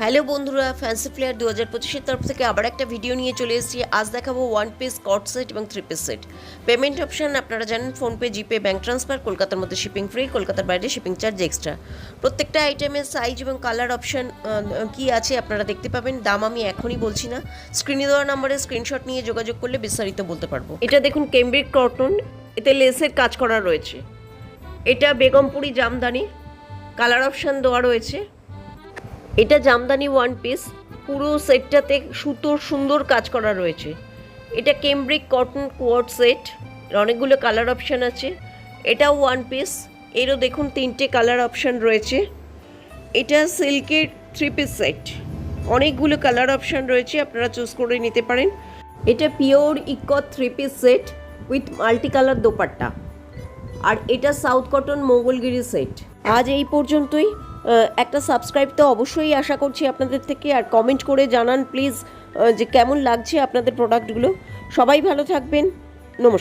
Hello বন্ধুরা fancy flair দু হাজার পঁচিশের তরফ থেকে আবার একটা ভিডিও নিয়ে চলে এসেছি। আজ দেখাবো ওয়ান পিস কট সেট এবং three piece set payment option আপনারা জানেন ফোনপে জিপে ব্যাঙ্ক ট্রান্সফার কলকাতার মধ্যে শিপিং ফ্রি কলকাতার বাইরে শিপিং চার্জ এক্সট্রা প্রত্যেকটা আইটেমের সাইজ এবং কালার অপশান কি আছে আপনারা দেখতে পাবেন। দাম আমি এখনই বলছি না। স্ক্রিনে দেওয়া নাম্বারে স্ক্রিনশট নিয়ে যোগাযোগ করলে বিস্তারিত বলতে পারব। এটা দেখুন কেমব্রিক কটন এতে লেসের কাজ করা রয়েছে। এটা বেগমপুরি জামদানি কালার অপশান দেওয়া রয়েছে। এটা জামদানি ওয়ান পিস পুরো সেটটাতে সুতোর সুন্দর কাজ করা রয়েছে। এটা কেমব্রিক কটন কোয়ার্ড সেট অনেকগুলো কালার অপশান আছে। এটাও ওয়ান পিস এরও দেখুন তিনটে কালার অপশান রয়েছে। এটা সিল্কের থ্রি পিস সেট অনেকগুলো কালার অপশান রয়েছে, আপনারা চুজ করে নিতে পারেন। এটা pure ikat three piece set with multi colour dupatta. আর এটা সাউথ কটন মঙ্গলগিরি সেট আজ এই পর্যন্তই। একটা সাবস্ক্রাইব তো অবশ্যই আশা করছি আপনাদের থেকে। আর কমেন্ট করে জানান প্লিজ যে কেমন লাগছে আপনাদের প্রোডাক্টগুলো সবাই ভালো থাকবেন।